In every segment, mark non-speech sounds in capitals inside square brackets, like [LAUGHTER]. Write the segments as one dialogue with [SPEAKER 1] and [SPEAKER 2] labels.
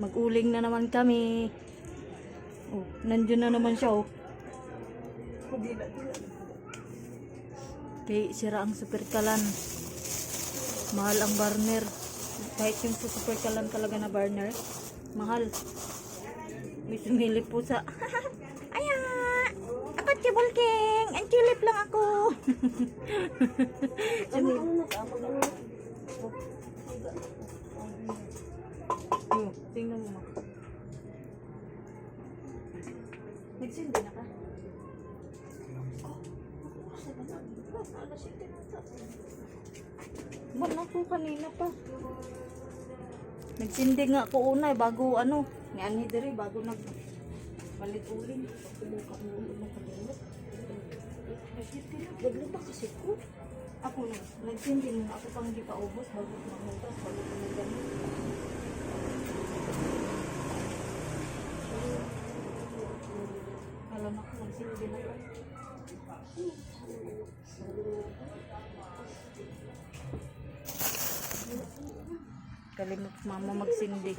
[SPEAKER 1] Mag-uling na naman kami. Oh, nandiyan na naman siya oh. Kay sira ang super kalan. Mahal ang burner. Kahit yung sa super kalan talaga na burner, mahal. May sumilip po sa... [LAUGHS] Aya! Ako Chibol King! Ang tulip lang ako! [LAUGHS] Oh, Ba't na po kanina pa? Nagsindi nga ako una eh, bago ano, ni Ani Dere, bago nag palit uling. Gaglo pa kasi ko. Ako na, nagsindi mo ako pang di pa ubos, bago mamutas, bago nagdami. Alam ako, nagsindi na ka. Kalimot mama magsindi.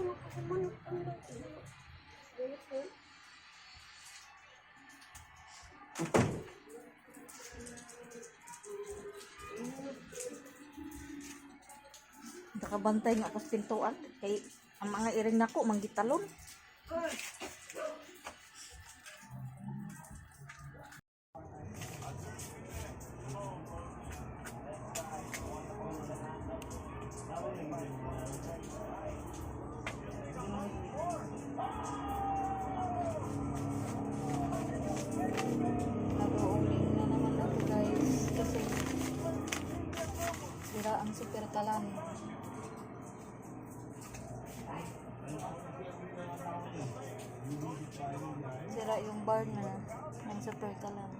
[SPEAKER 1] Nakabantay nga ako sa pintuan. Kay ang mga iring nako manggitalon. Ang super kalan. Sira yung burner ng super kalan.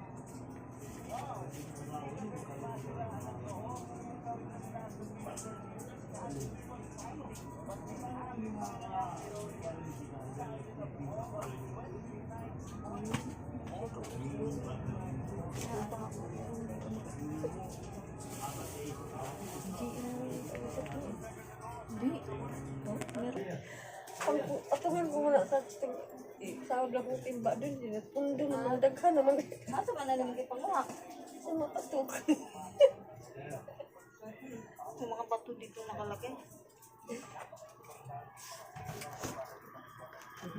[SPEAKER 1] Hindi.
[SPEAKER 2] Sa sa lang kong timba dun pundo naman daghan naman
[SPEAKER 1] Asa ba na naman kayo panguha?
[SPEAKER 2] sa mapatok.
[SPEAKER 1] Yung mga bato dito nakalagay.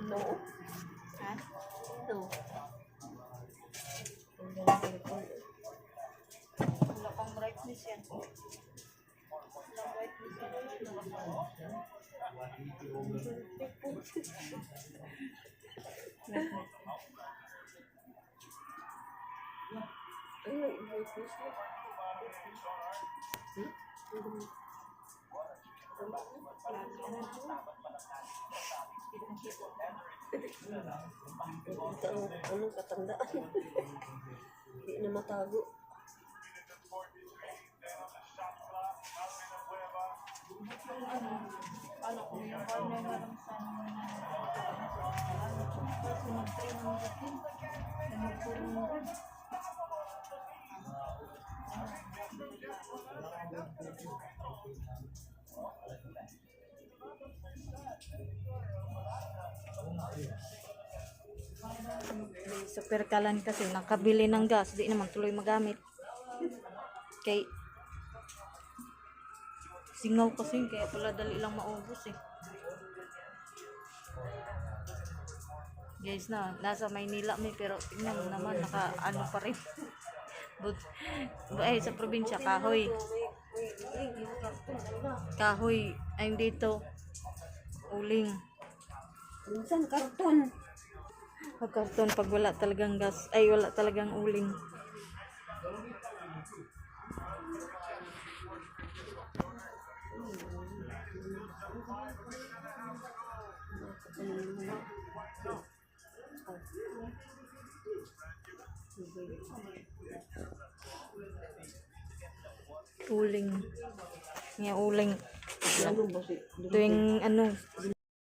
[SPEAKER 2] No.
[SPEAKER 1] Ha?
[SPEAKER 2] No. Ang anong katandaan. Hindi na matago.
[SPEAKER 1] Ano kung Super kalan kasi nakabili ng gas, di naman tuloy magamit. Kay singaw kasi kaya pala dali lang maubos eh. Guys na, nasa Maynila may pero tingnan mo naman naka ano pa rin. [LAUGHS] But, eh, sa probinsya, kahoy. Kahoy, ay dito. Uling.
[SPEAKER 2] Minsan karton.
[SPEAKER 1] Pag karton, pag wala talagang gas, ay wala talagang uling. Uling. Nga uling.
[SPEAKER 2] Ano?
[SPEAKER 1] Tuwing ano,